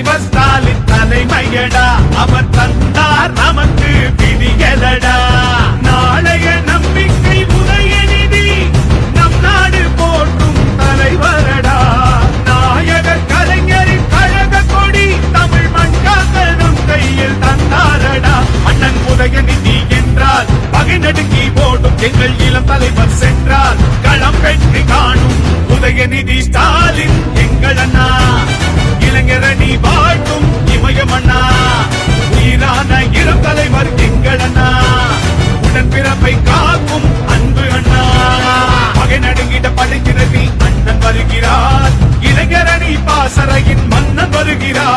தலைவர் ஸ்டாலின் தலைமையடா. அவர் தந்தார் நமக்கு விதிகளடா. நாளைய நம்பிக்கை உதயநிதி நம் நாடு போற்றும் தலைவரடா. நாயக கலைஞரின் கழக கொடி தமிழ் மண்காக்க நம் கையில் தந்தாரடா. அண்ணன் உதயநிதி என்றால் பகை நடுங்கி போடும் எங்கள் இளம் தலைவர் சென்றால் களம் வெற்றி காணும் உதயநிதி ஸ்டாலின் வாழ்த்தும் இமயமண்ணா. உயிரான இளம் தலைவர் எங்கள் அண்ணா உடன் பிறப்பை காக்கும் அன்பு அண்ணா. பகை நடுங்கிட படுகிறது அண்ணன் வருகிறார். இளைஞரணி பாசறையின் மன்னன் வருகிறார்.